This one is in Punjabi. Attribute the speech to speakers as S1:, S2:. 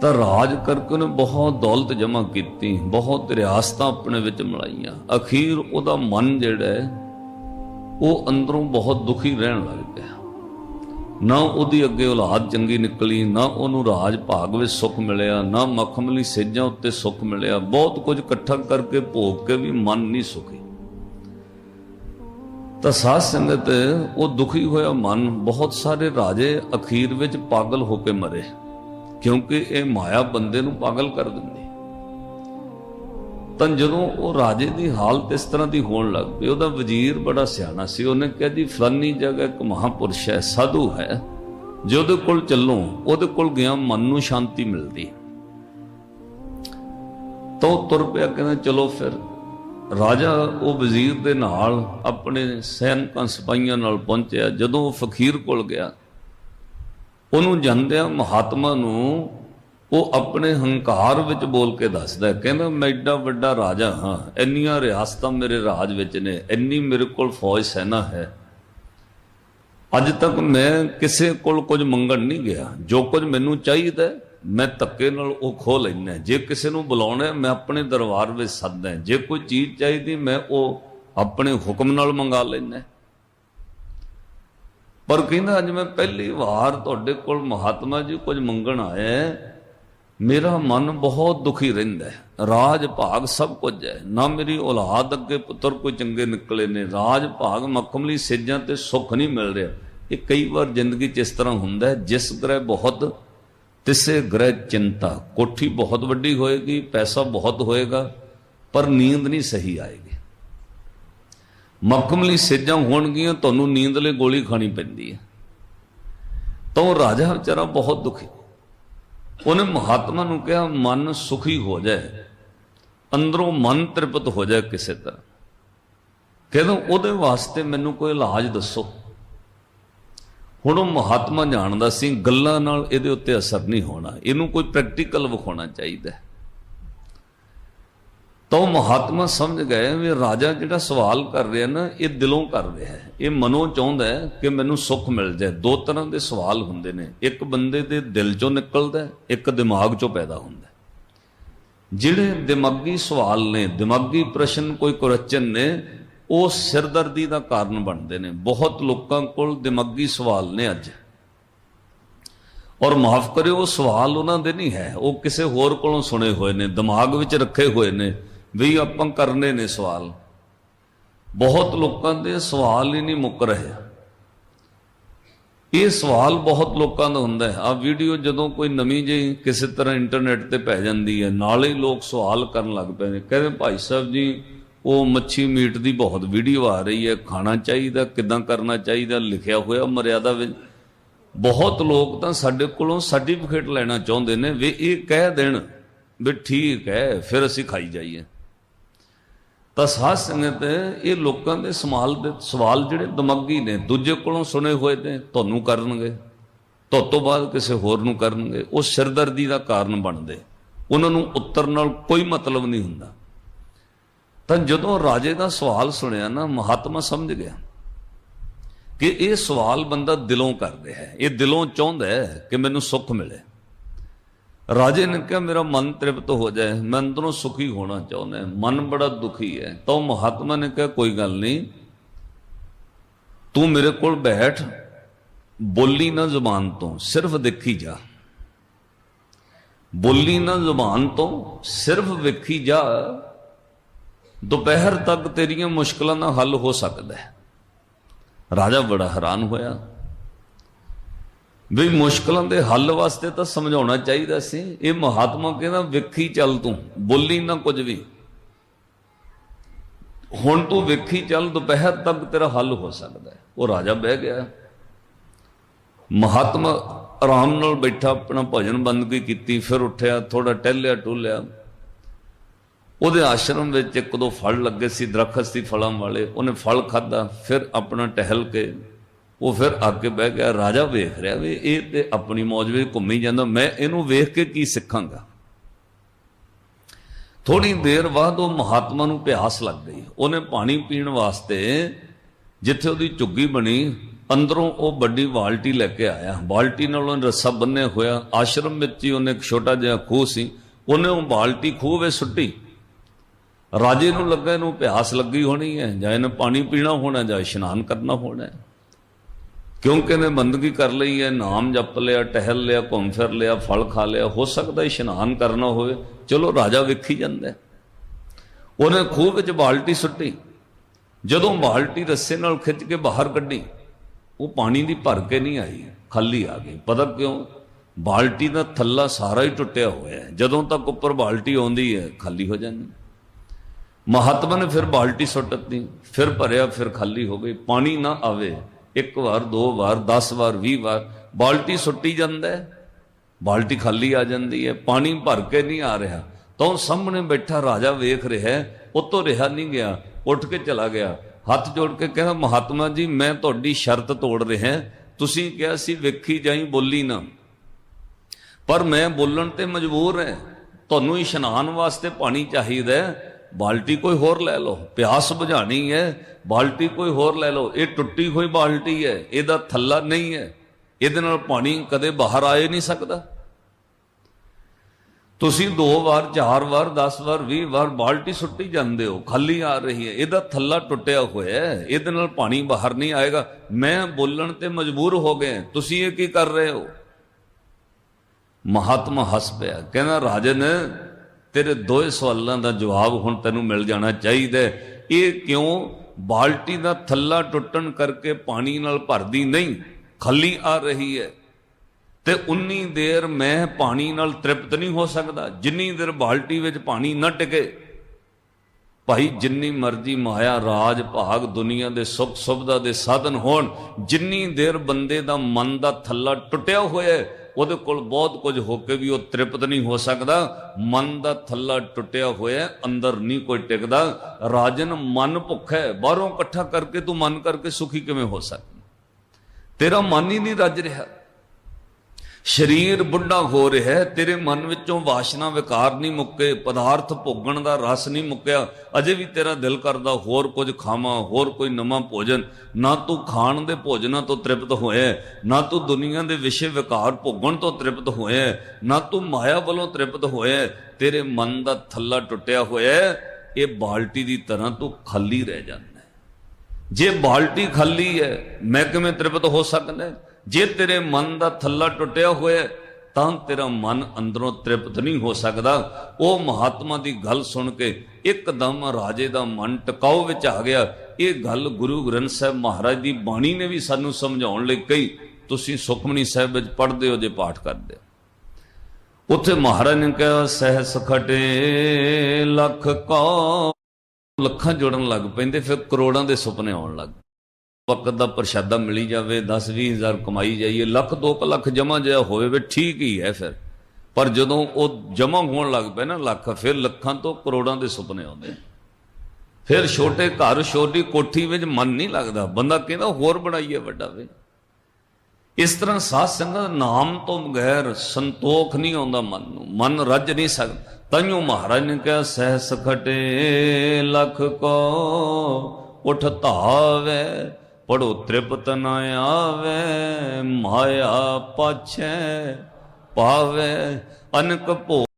S1: ਤਾਂ ਰਾਜ ਕਰਕੇ ਉਹਨੇ ਬਹੁਤ ਦੌਲਤ ਜਮ੍ਹਾਂ ਕੀਤੀ, ਬਹੁਤ ਰਿਆਸਤਾਂ ਆਪਣੇ ਵਿੱਚ ਮਿਲਾਈਆਂ। ਅਖੀਰ ਉਹਦਾ ਮਨ ਜਿਹੜਾ ਹੈ, ਉਹ ਅੰਦਰੋਂ ਬਹੁਤ ਦੁਖੀ ਰਹਿਣ ਲੱਗ ਪਿਆ। ਨਾ ਉਹਦੀ ਅੱਗੇ ਔਲਾਦ ਚੰਗੀ ਨਿਕਲੀ, ਨਾ ਉਹਨੂੰ ਰਾਜ ਭਾਗ ਵਿੱਚ ਸੁੱਖ ਮਿਲਿਆ, ਨਾ ਮਖਮਲੀ ਸੇਜਾਂ ਉੱਤੇ ਸੁੱਖ ਮਿਲਿਆ। ਬਹੁਤ ਕੁਝ ਇਕੱਠਾ ਕਰਕੇ ਭੋਗ ਕੇ ਵੀ ਮਨ ਨਹੀਂ ਸੁਖੀ। ਤਾਂ ਸਾਧ ਸੰਗਤ, ਉਹ ਦੁਖੀ ਹੋਇਆ ਮਨ ਬਹੁਤ ਸਾਰੇ ਰਾਜੇ ਅਖੀਰ ਵਿੱਚ ਪਾਗਲ ਹੋ ਕੇ ਮਰੇ। ਕਿਉਂਕਿ ਇਹ ਮਾਇਆ ਬੰਦੇ ਨੂੰ ਪਾਗਲ ਕਰ ਦਿੰਦੀ। ਤਾਂ ਜਦੋਂ ਉਹ ਰਾਜੇ ਦੀ ਹਾਲਤ ਇਸ ਤਰ੍ਹਾਂ ਦੀ ਹੋਣ ਲੱਗ ਪਈ, ਉਹਦਾ ਵਜ਼ੀਰ ਬੜਾ ਸਿਆਣਾ ਸੀ। ਉਹਨੇ ਕਿਹਾ, ਜੀ, ਫਲਾਨੀ ਜਗ੍ਹਾ ਇੱਕ ਮਹਾਪੁਰਸ਼ ਹੈ, ਸਾਧੂ ਹੈ। ਜੇ ਉਹਦੇ ਕੋਲ ਚੱਲੋ, ਉਹਦੇ ਕੋਲ ਗਿਆ, ਮਨ ਨੂੰ ਸ਼ਾਂਤੀ ਮਿਲਦੀ ਤਾਂ ਉਹ ਤੁਰ ਪਿਆ, ਕਹਿੰਦਾ, ਚਲੋ ਫਿਰ। ਰਾਜਾ ਉਹ ਵਜ਼ੀਰ ਦੇ ਨਾਲ ਆਪਣੇ ਸੈਨਿਕਾਂ, ਸਿਪਾਹੀਆਂ ਨਾਲ ਪਹੁੰਚਿਆ। ਜਦੋਂ ਉਹ ਫਕੀਰ ਕੋਲ ਗਿਆ ਉਹਨੂੰ ਜਾਂਦਿਆਂ ਮਹਾਤਮਾ ਨੂੰ, ਉਹ ਆਪਣੇ ਹੰਕਾਰ ਵਿੱਚ ਬੋਲ ਕੇ ਦੱਸਦਾ ਕਹਿੰਦਾ ਮੈਂ ਐਡਾ ਵੱਡਾ ਰਾਜਾ ਹਾਂ, ਇੰਨੀਆਂ ਰਿਆਸਤਾਂ ਮੇਰੇ ਰਾਜ ਵਿੱਚ ਨੇ, ਇੰਨੀ ਮੇਰੇ ਕੋਲ ਫੌਜ ਸੈਨਾ ਹੈ। ਅੱਜ ਤੱਕ ਮੈਂ ਕਿਸੇ ਕੋਲ ਕੁਝ ਮੰਗਣ ਨਹੀਂ ਗਿਆ। ਜੋ ਕੁਝ ਮੈਨੂੰ ਚਾਹੀਦਾ ਮੈਂ ਧੱਕੇ ਨਾਲ ਉਹ ਖੋ ਲੈਣਾ ਜੇ ਕਿਸੇ ਨੂੰ ਬੁਲਾਉਣਾ ਮੈਂ ਆਪਣੇ ਦਰਬਾਰ ਵਿੱਚ ਸੱਦਦਾ ਜੇ ਕੋਈ ਚੀਜ਼ ਚਾਹੀਦੀ, ਮੈਂ ਉਹ ਆਪਣੇ ਹੁਕਮ ਨਾਲ ਮੰਗਾ ਲੈਣਾ ਪਰ ਕਹਿੰਦਾ, ਅੱਜ ਮੈਂ ਪਹਿਲੀ ਵਾਰ ਤੁਹਾਡੇ ਕੋਲ ਮਹਾਤਮਾ ਜੀ ਕੁਝ ਮੰਗਣ ਆਇਆ ਮੇਰਾ ਮਨ ਬਹੁਤ ਦੁਖੀ ਰਹਿੰਦਾ ਹੈ। ਰਾਜ ਭਾਗ ਸਭ ਕੁਝ ਹੈ। ਨਾ ਮੇਰੀ ਔਲਾਦ ਅੱਗੇ ਪੁੱਤਰ ਕੋਈ ਚੰਗੇ ਨਿਕਲੇ ਨੇ। ਰਾਜ ਭਾਗ ਮਖਮਲੀ ਸੇਜਾਂ ਤੇ ਸੁੱਖ ਨਹੀਂ ਮਿਲ ਰਿਹਾ। ਇਹ ਕਈ ਵਾਰ ਜ਼ਿੰਦਗੀ 'ਚ ਇਸ ਤਰ੍ਹਾਂ ਹੁੰਦਾ ਹੈ, ਜਿਸ ਗ੍ਰਹਿ ਬਹੁਤ, ਤਿਸੇ ਗ੍ਰਹਿ ਚਿੰਤਾ। ਕੋਠੀ ਬਹੁਤ ਵੱਡੀ ਹੋਏਗੀ, ਪੈਸਾ ਬਹੁਤ ਹੋਏਗਾ, ਪਰ ਨੀਂਦ ਨਹੀਂ ਸਹੀ ਆਏਗੀ। ਮਖਮਲੀ ਸੇਜਾਂ ਹੋਣਗੀਆਂ, ਤੁਹਾਨੂੰ ਨੀਂਦ ਲਈ ਗੋਲੀ ਖਾਣੀ ਪੈਂਦੀ ਹੈ। ਤਾਂ ਉਹ ਰਾਜਾ ਵਿਚਾਰਾ ਬਹੁਤ ਦੁਖੀ। ਉਹਨੇ ਮਹਾਤਮਾ ਨੂੰ ਕਿਹਾ, ਮਨ ਸੁਖੀ ਹੋ ਜਾਏ, ਅੰਦਰੋਂ ਮਨ ਤ੍ਰਿਪਤ ਹੋ ਜਾਏ ਕਿਸੇ ਤਰ੍ਹਾਂ। ਕਹਿੰਦਾ, ਉਹਦੇ ਵਾਸਤੇ ਮੈਨੂੰ ਕੋਈ ਇਲਾਜ ਦੱਸੋ। ਹੁਣ ਉਹ ਮਹਾਤਮਾ ਜਾਣਦਾ ਸੀ, ਗੱਲਾਂ ਨਾਲ ਇਹਦੇ ਉੱਤੇ ਅਸਰ ਨਹੀਂ ਹੋਣਾ। ਇਹਨੂੰ ਕੋਈ ਪ੍ਰੈਕਟੀਕਲ ਵਿਖਾਉਣਾ ਚਾਹੀਦਾ ਹੈ। ਤਾਂ ਉਹ ਮਹਾਤਮਾ ਸਮਝ ਗਏ ਵੀ ਰਾਜਾ ਜਿਹੜਾ ਸਵਾਲ ਕਰ ਰਿਹਾ ਨਾ, ਇਹ ਦਿਲੋਂ ਕਰ ਰਿਹਾ ਹੈ। ਇਹ ਮਨੋਂ ਚਾਹੁੰਦਾ ਹੈ ਕਿ ਮੈਨੂੰ ਸੁੱਖ ਮਿਲ ਜਾਏ। ਦੋ ਤਰ੍ਹਾਂ ਦੇ ਸਵਾਲ ਹੁੰਦੇ ਨੇ। ਇੱਕ ਬੰਦੇ ਦੇ ਦਿਲ ਚੋਂ ਨਿਕਲਦਾ ਇੱਕ ਦਿਮਾਗ ਚੋਂ ਪੈਦਾ ਹੁੰਦਾ ਜਿਹੜੇ ਦਿਮਾਗੀ ਸਵਾਲ ਨੇ, ਦਿਮਾਗੀ ਪ੍ਰਸ਼ਨ ਕੋਈ ਕੁਰਚਨ ਨੇ, ਉਹ ਸਿਰਦਰਦੀ ਦਾ ਕਾਰਨ ਬਣਦੇ ਨੇ। ਬਹੁਤ ਲੋਕਾਂ ਕੋਲ ਦਿਮਾਗੀ ਸਵਾਲ ਨੇ ਅੱਜ। ਔਰ ਮਾਫ ਕਰਿਓ ਉਹ ਸਵਾਲ ਉਹਨਾਂ ਦੇ ਨਹੀਂ ਹੈ। ਉਹ ਕਿਸੇ ਹੋਰ ਕੋਲੋਂ ਸੁਣੇ ਹੋਏ ਨੇ, ਦਿਮਾਗ ਵਿੱਚ ਰੱਖੇ ਹੋਏ ਨੇ। ਵੀ ਆਪਾਂ ਕਰਨੇ ਨੇ ਸਵਾਲ। ਬਹੁਤ ਲੋਕਾਂ ਦੇ ਸਵਾਲ ਹੀ ਨਹੀਂ ਮੁੱਕ ਰਹੇ। ਇਹ ਸਵਾਲ ਬਹੁਤ ਲੋਕਾਂ ਦਾ ਹੁੰਦਾ ਹੈ। ਆ ਵੀਡੀਓ ਜਦੋਂ ਕੋਈ ਨਵੀਂ ਜਿਹੀ ਕਿਸੇ ਤਰ੍ਹਾਂ ਇੰਟਰਨੈਟ ਤੇ ਪੈ ਜਾਂਦੀ ਹੈ, ਨਾਲ ਹੀ ਲੋਕ ਸਵਾਲ ਕਰਨ ਲੱਗ ਪਏ ਨੇ। ਕਹਿੰਦੇ ਭਾਈ ਸਾਹਿਬ ਜੀ, ਉਹ ਮੱਛੀ ਮੀਟ ਦੀ ਬਹੁਤ ਵੀਡੀਓ ਆ ਰਹੀ ਹੈ, ਖਾਣਾ ਚਾਹੀਦਾ, ਕਿਦਾਂ ਕਰਨਾ ਚਾਹੀਦਾ, ਲਿਖਿਆ ਹੋਇਆ ਮਰਿਆਦਾ ਵਿੱਚ। ਬਹੁਤ ਲੋਕ ਤਾਂ ਸਾਡੇ ਕੋਲੋਂ ਸਰਟੀਫਿਕੇਟ ਲੈਣਾ ਚਾਹੁੰਦੇ ਨੇ ਵੀ ਇਹ ਕਹਿ ਦੇਣ ਵੀ ਠੀਕ ਹੈ, ਫਿਰ ਅਸੀਂ ਖਾਈ ਜਾਈਏ। ਤਾਂ ਸਾਧ ਸੰਗਤ ਇਹ ਲੋਕਾਂ ਦੇ ਸਵਾਲ ਦੇ ਸਵਾਲ ਜਿਹੜੇ ਦਿਮਾਗੀ ਨੇ, ਦੂਜੇ ਕੋਲੋਂ ਸੁਣੇ ਹੋਏ ਨੇ ਤੁਹਾਨੂੰ ਕਰਨਗੇ, ਤੋਂ ਤੋਂ ਬਾਅਦ ਕਿਸੇ ਹੋਰ ਨੂੰ ਕਰਨਗੇ, ਉਹ ਸਿਰਦਰਦੀ ਦਾ ਕਾਰਨ ਬਣਦੇ। ਉਹਨਾਂ ਨੂੰ ਉੱਤਰ ਨਾਲ ਕੋਈ ਮਤਲਬ ਨਹੀਂ ਹੁੰਦਾ। ਤਾਂ ਜਦੋਂ ਰਾਜੇ ਦਾ ਸਵਾਲ ਸੁਣਿਆ ਨਾ, ਮਹਾਤਮਾ ਸਮਝ ਗਿਆ ਕਿ ਇਹ ਸਵਾਲ ਬੰਦਾ ਦਿਲੋਂ ਕਰ ਰਿਹਾ ਹੈ, ਇਹ ਦਿਲੋਂ ਚਾਹੁੰਦਾ ਹੈ ਕਿ ਮੈਨੂੰ ਸੁੱਖ ਮਿਲੇ। ਰਾਜੇ ਨੇ ਕਿਹਾ, ਮੇਰਾ ਮਨ ਤ੍ਰਿਪਤ ਹੋ ਜਾਏ, ਮੈਂ ਅੰਦਰੋਂ ਸੁਖੀ ਹੋਣਾ ਚਾਹੁੰਦਾ ਮਨ ਬੜਾ ਦੁਖੀ ਹੈ। ਤਾਂ ਉਹ ਮਹਾਤਮਾ ਨੇ ਕਿਹਾ, ਕੋਈ ਗੱਲ ਨਹੀਂ, ਤੂੰ ਮੇਰੇ ਕੋਲ ਬੈਠ, ਬੋਲੀ ਨਾ ਜ਼ੁਬਾਨ ਤੋਂ, ਸਿਰਫ ਦੇਖੀ ਜਾ। ਬੋਲੀ ਨਾ ਜ਼ੁਬਾਨ ਤੋਂ, ਸਿਰਫ ਵੇਖੀ ਜਾ। ਦੁਪਹਿਰ ਤੱਕ ਤੇਰੀਆਂ ਮੁਸ਼ਕਲਾਂ ਦਾ ਹੱਲ ਹੋ ਸਕਦਾ ਹੈ। ਰਾਜਾ ਬੜਾ ਹੈਰਾਨ ਹੋਇਆ। ਵੀ ਮੁਸ਼ਕਲਾਂ ਦੇ ਹੱਲ ਵਾਸਤੇ ਤਾਂ ਸਮਝਾਉਣਾ ਚਾਹੀਦਾ ਸੀ। ਇਹ ਮਹਾਤਮਾ ਕਹਿੰਦਾ, ਵੇਖੀ ਚੱਲ ਤੂੰ, ਬੋਲੀ ਨਾ ਕੁਝ ਵੀ। ਹੁਣ ਤੂੰ ਵੇਖੀ ਚੱਲ, ਦੁਪਹਿਰ ਤੱਕ ਤੇਰਾ ਹੱਲ ਹੋ ਸਕਦਾ ਹੈ। ਉਹ ਰਾਜਾ ਬਹਿ ਗਿਆ। ਮਹਾਤਮਾ ਆਰਾਮ ਨਾਲ ਬੈਠਾ, ਆਪਣਾ ਭਜਨ ਬੰਦਗੀ ਕੀਤੀ, ਫਿਰ ਉੱਠਿਆ ਥੋੜਾ ਟਹਿਲਿਆ, ਟੁੱਲਿਆ। ਉਹਦੇ ਆਸ਼ਰਮ ਵਿੱਚ ਇੱਕ ਦੋ ਫਲ ਲੱਗੇ ਸੀ, ਦਰਖਤ ਸੀ ਫਲਾਂ ਵਾਲੇ। ਉਹਨੇ ਫਲ ਖਾਦਾ ਫਿਰ ਆਪਣਾ ਟਹਿਲ ਕੇ ਉਹ ਫਿਰ ਅੱਗੇ ਬਹਿ ਗਿਆ, ਰਾਜਾ ਵੇਖ ਰਿਹਾ ਵੀ ਇਹ ਤੇ ਆਪਣੀ ਮੌਜ ਵਿੱਚ ਘੁੰਮੀ ਜਾਂਦਾ, ਮੈਂ ਇਹਨੂੰ ਵੇਖ ਕੇ ਕੀ ਸਿੱਖਾਂਗਾ? ਥੋੜੀ ਦੇਰ ਬਾਅਦ ਉਹ ਮਹਾਤਮਾ ਨੂੰ ਪਿਆਸ ਲੱਗ ਗਈ। ਉਹਨੇ ਪਾਣੀ ਪੀਣ ਵਾਸਤੇ ਜਿੱਥੇ ਉਹਦੀ ਝੁੱਗੀ ਬਣੀ, ਅੰਦਰੋਂ ਉਹ ਵੱਡੀ ਬਾਲਟੀ ਲੈ ਕੇ ਆਇਆ। ਬਾਲਟੀ ਨਾਲ ਉਹਨੇ ਰੱਸਾ ਬੰਨਿਆ ਹੋਇਆ। ਆਸ਼ਰਮ ਵਿੱਚ ਹੀ ਉਹਨੇ ਇੱਕ ਛੋਟਾ ਜਿਹਾ ਖੂਹ ਸੀ। ਉਹਨੇ ਉਹ ਬਾਲਟੀ ਖੂਹ ਵਿੱਚ ਸੁੱਟੀ। ਰਾਜੇ ਨੂੰ ਲੱਗਾ ਇਹਨੂੰ ਪਿਆਸ ਲੱਗੀ ਹੋਣੀ ਹੈ, ਜਾਂ ਇਹਨੇ ਪਾਣੀ ਪੀਣਾ ਹੋਣਾ, ਜਾਂ ਇਸ਼ਨਾਨ ਕਰਨਾ ਹੋਣਾ ਹੈ। ਕਿਉਂਕਿ ਮੈਂ ਬੰਦਗੀ ਕਰ ਲਈ ਹੈ, ਨਾਮ ਜਪ ਲਿਆ, ਟਹਿਲ ਲਿਆ, ਘੁੰਮ ਫਿਰ ਲਿਆ, ਫਲ ਖਾ ਲਿਆ, ਹੋ ਸਕਦਾ ਇਸ਼ਨਾਨ ਕਰਨਾ ਹੋਵੇ। ਚਲੋ ਰਾਜਾ ਵੇਖੀ ਜਾਂਦਾ ਉਹਨੇ ਖੂਹ ਵਿੱਚ ਬਾਲਟੀ ਸੁੱਟੀ। ਜਦੋਂ ਬਾਲਟੀ ਰੱਸੇ ਨਾਲ ਖਿੱਚ ਕੇ ਬਾਹਰ ਕੱਢੀ, ਉਹ ਪਾਣੀ ਦੀ ਭਰ ਕੇ ਨਹੀਂ ਆਈ, ਖਾਲੀ ਆ ਗਈ। ਪਤਾ ਕਿਉਂ? ਬਾਲਟੀ ਦਾ ਥੱਲਾ ਸਾਰਾ ਹੀ ਟੁੱਟਿਆ ਹੋਇਆ ਹੈ। ਜਦੋਂ ਤੱਕ ਉੱਪਰ ਬਾਲਟੀ ਆਉਂਦੀ ਹੈ, ਖਾਲੀ ਹੋ ਜਾਂਦੀ ਮਹਾਤਮਾ ਨੇ ਫਿਰ ਬਾਲਟੀ ਸੁੱਟ ਦਿੱਤੀ, ਫਿਰ ਭਰਿਆ, ਫਿਰ ਖਾਲੀ ਹੋ ਗਈ। ਪਾਣੀ ਨਾ ਆਵੇ ਇੱਕ ਵਾਰ, ਦੋ ਵਾਰ 10 ਵਾਰ 20 ਵਾਰ, ਬਾਲਟੀ ਸੁੱਟੀ ਜਾਂਦਾ ਹੈ, ਬਾਲਟੀ ਖਾਲੀ ਆ ਜਾਂਦੀ ਹੈ, ਪਾਣੀ ਭਰ ਕੇ ਨਹੀਂ ਆ ਰਿਹਾ। ਤਾਂ ਉਹ ਸਾਹਮਣੇ ਬੈਠਾ ਰਾਜਾ ਵੇਖ ਰਿਹਾ ਹੈ, ਉਤੋਂ ਰਿਹਾ ਨਹੀਂ ਗਿਆ, ਉੱਠ ਕੇ ਚਲਾ ਗਿਆ। ਹੱਥ ਜੋੜ ਕੇ ਕਹਿੰਦਾ ਮਹਾਤਮਾ ਜੀ, ਮੈਂ ਤੁਹਾਡੀ ਸ਼ਰਤ ਤੋੜ ਰਿਹਾ ਤੁਸੀਂ ਕਿਹਾ ਸੀ, ਵੇਖੀ ਜਾਈ, ਬੋਲੀ ਨਾ। ਪਰ ਮੈਂ ਬੋਲਣ ਤੇ ਮਜਬੂਰ ਹਾਂ। ਤੁਹਾਨੂੰ ਇਸ਼ਨਾਨ ਵਾਸਤੇ ਪਾਣੀ ਚਾਹੀਦਾ ਹੈ। ਬਾਲਟੀ ਕੋਈ ਹੋਰ ਲੈ ਲਓ, ਪਿਆਸ ਬੁਝਾਣੀ ਹੈ, ਬਾਲਟੀ ਕੋਈ ਹੋਰ ਲੈ ਲਓ, ਇਹ ਟੁੱਟੀ ਹੋਈ ਬਾਲਟੀ ਹੈ, ਇਹਦਾ ਥੱਲਾ ਨਹੀਂ ਹੈ, ਇਹਦੇ ਨਾਲ ਪਾਣੀ ਕਦੇ ਬਾਹਰ ਆਏ ਨਹੀਂ ਸਕਦਾ। ਤੁਸੀਂ ਦੋ ਵਾਰ, ਚਾਰ ਵਾਰ 10 ਵਾਰ 20 ਵਾਰ ਬਾਲਟੀ ਸੁੱਟੀ ਜਾਂਦੇ ਹੋ, ਖਾਲੀ ਆ ਰਹੀ ਹੈ, ਇਹਦਾ ਥੱਲਾ ਟੁੱਟਿਆ ਹੋਇਆ ਹੈ, ਇਹਦੇ ਨਾਲ ਪਾਣੀ ਬਾਹਰ ਨਹੀਂ ਆਏਗਾ। ਮੈਂ ਬੋਲਣ ਤੇ ਮਜਬੂਰ ਹੋ ਗਏ ਤੁਸੀਂ ਇਹ ਕੀ ਕਰ ਰਹੇ ਹੋ? ਮਹਾਤਮਾ ਹੱਸ ਪਿਆ, ਕਹਿੰਦਾ, ਰਾਜਨ ਤੇਰੇ ਦੋਏ ਸਵਾਲਾਂ ਦਾ ਜਵਾਬ ਹੁਣ ਤੈਨੂੰ ਮਿਲ ਜਾਣਾ ਚਾਹੀਦਾ ਇਹ ਕਿਉਂ? ਬਾਲਟੀ ਦਾ ਥੱਲਾ ਟੁੱਟਣ ਕਰਕੇ ਪਾਣੀ ਨਾਲ ਭਰਦੀ ਨਹੀਂ, ਖਾਲੀ ਆ ਰਹੀ ਹੈ। ਤੇ ਉਨੀ ਦੇਰ ਮੈਂ ਪਾਣੀ ਨਾਲ ਤ੍ਰਿਪਤ ਨਹੀਂ ਹੋ ਸਕਦਾ। ਜਿੰਨੀ ਦੇਰ ਬਾਲਟੀ ਵਿੱਚ ਪਾਣੀ ਨਾ ਟਿਕੇ, ਭਾਈ ਜਿੰਨੀ ਮਰਜ਼ੀ ਮਾਇਆ, ਰਾਜ, ਭਾਗ, ਦੁਨੀਆ ਦੇ ਸੁੱਖ ਸੁਵਿਧਾ ਦੇ ਸਾਧਨ ਹੋਣ, ਜਿੰਨੀ ਦੇਰ ਬੰਦੇ ਦਾ ਮਨ ਦਾ ਥੱਲਾ ਟੁੱਟਿਆ ਹੋਇਆ ਉਹਦੇ ਕੋਲ ਬਹੁਤ ਕੁਝ ਹੋ ਕੇ ਵੀ ਉਹ ਤ੍ਰਿਪਤ ਨਹੀਂ ਹੋ ਸਕਦਾ। ਮਨ ਦਾ ਥੱਲਾ ਟੁੱਟਿਆ ਹੋਇਆ, ਅੰਦਰ ਨਹੀਂ ਕੋਈ ਟਿਕਦਾ। ਰਾਜਨ ਮਨ ਭੁੱਖਾ ਹੈ, ਬਾਹਰੋਂ ਇਕੱਠਾ ਕਰਕੇ ਤੂੰ ਮਨ ਕਰਕੇ ਸੁਖੀ ਕਿਵੇਂ ਹੋ ਸਕਦਾ? ਤੇਰਾ ਮਨ ਹੀ ਨਹੀਂ ਰੱਜ ਰਿਹਾ। ਸਰੀਰ ਬੁੱਢਾ ਹੋ ਰਿਹਾ ਹੈ ਤੇਰੇ ਮਨ ਵਿੱਚੋਂ ਵਾਸ਼ਨਾ ਵਿਕਾਰ ਨਹੀਂ ਮੁੱਕੇ ਪਦਾਰਥ ਭੋਗਣ ਦਾ ਰਸ ਨਹੀਂ ਮੁੱਕਿਆ ਅਜੇ ਵੀ ਤੇਰਾ ਦਿਲ ਕਰਦਾ ਹੋਰ ਕੁਝ ਖਾਵਾਂ ਹੋਰ ਕੋਈ ਨਵਾਂ ਭੋਜਨ। ਨਾ ਤੂੰ ਖਾਣ ਦੇ ਭੋਜਨਾਂ ਤੋਂ ਤ੍ਰਿਪਤ ਹੋਇਆ ਨਾ ਤੂੰ ਦੁਨੀਆ ਦੇ ਵਿਸ਼ੇ ਵਿਕਾਰ ਭੋਗਣ ਤੋਂ ਤ੍ਰਿਪਤ ਹੋਇਆ ਹੈ, ਨਾ ਤੂੰ ਮਾਇਆ ਵੱਲੋਂ ਤ੍ਰਿਪਤ ਹੋਇਆ ਤੇਰੇ ਮਨ ਦਾ ਥੱਲਾ ਟੁੱਟਿਆ ਹੋਇਆ ਇਹ ਬਾਲਟੀ ਦੀ ਤਰ੍ਹਾਂ ਤੂੰ ਖਾਲੀ ਰਹਿ ਜਾਂਦਾ ਜੇ ਬਾਲਟੀ ਖਾਲੀ ਹੈ ਮੈਂ ਕਿਵੇਂ ਤ੍ਰਿਪਤ ਹੋ ਸਕਦਾ ਜੇ ਤੇਰੇ ਮਨ ਦਾ ਥੱਲਾ ਟੁੱਟਿਆ ਹੋਇਆ ਤਾਂ ਤੇਰਾ ਮਨ ਅੰਦਰੋਂ ਤ੍ਰਿਪਤ ਨਹੀਂ ਹੋ ਸਕਦਾ। ਉਹ ਮਹਾਤਮਾ ਦੀ ਗੱਲ ਸੁਣ ਕੇ ਇੱਕਦਮ ਰਾਜੇ ਦਾ ਮਨ ਟਿਕਾਉ ਵਿੱਚ ਆ ਗਿਆ। ਇਹ ਗੱਲ ਗੁਰੂ ਗ੍ਰੰਥ ਸਾਹਿਬ ਮਹਾਰਾਜ ਦੀ ਬਾਣੀ ਨੇ ਵੀ ਸਾਨੂੰ ਸਮਝਾਉਣ ਲਈ ਕਹੀ। ਤੁਸੀਂ ਸੁਖਮਨੀ ਸਾਹਿਬ ਵਿੱਚ ਪੜ੍ਹਦੇ ਹੋ, ਜੇ ਪਾਠ ਕਰਦੇ ਹੋ। ਉੱਥੇ ਮਹਾਰਾਜ ਨੇ ਕਿਹਾ, ਸਹਿਸ ਖਟੇ ਲੱਖ ਕੋ ਲੱਖਾਂ ਜੁੜਨ ਲੱਗ ਪੈਂਦੇ, ਫਿਰ ਕਰੋੜਾਂ ਦੇ ਸੁਪਨੇ ਆਉਣ ਲੱਗ ਵਕਤ ਦਾ ਪ੍ਰਸ਼ਾਦਾ ਮਿਲੀ ਜਾਵੇ 10 20 ਹਜ਼ਾਰ ਕਮਾਈ ਜਾਈਏ, ਲੱਖ 2 ਲੱਖ ਜਮਾ ਜਿਆ ਹੋਵੇ ਵੀ ਠੀਕ ਹੀ ਹੈ ਫਿਰ। ਪਰ ਜਦੋਂ ਉਹ ਜਮਾ ਹੋਣ ਲੱਗ ਪਏ ਨਾ ਲੱਖ, ਫਿਰ ਲੱਖਾਂ ਤੋਂ ਕਰੋੜਾਂ ਦੇ ਸੁਪਨੇ ਆਉਂਦੇ ਫਿਰ ਛੋਟੇ ਘਰ, ਛੋਟੀ ਕੋਠੀ ਵਿੱਚ ਮਨ ਨਹੀਂ ਲੱਗਦਾ। ਬੰਦਾ ਕਹਿੰਦਾ ਹੋਰ ਬਣਾਈਏ ਵੱਡਾ ਵੇ। ਇਸ ਤਰ੍ਹਾਂ ਸਾਧ ਸੰਗਤ ਨਾਮ ਤੋਂ ਬਗੈਰ ਸੰਤੋਖ ਨਹੀਂ ਆਉਂਦਾ ਮਨ ਨੂੰ। ਮਨ ਰੱਜ ਨਹੀਂ ਸਕਦਾ। ਤੈਨੂੰ ਮਹਾਰਾਜ ਨੇ ਕਿਹਾ, ਸਹਿਸ ਖਟੇ, ਲਖ ਕੋ ਉਠ ਧਾਵੇ ਪੜੋ ਤ੍ਰਿਪਤ ਨ ਆਵੇ ਮਾਇਆ ਪਾਛੈ ਪਾਵੇ ਅਨਕ ਭੋ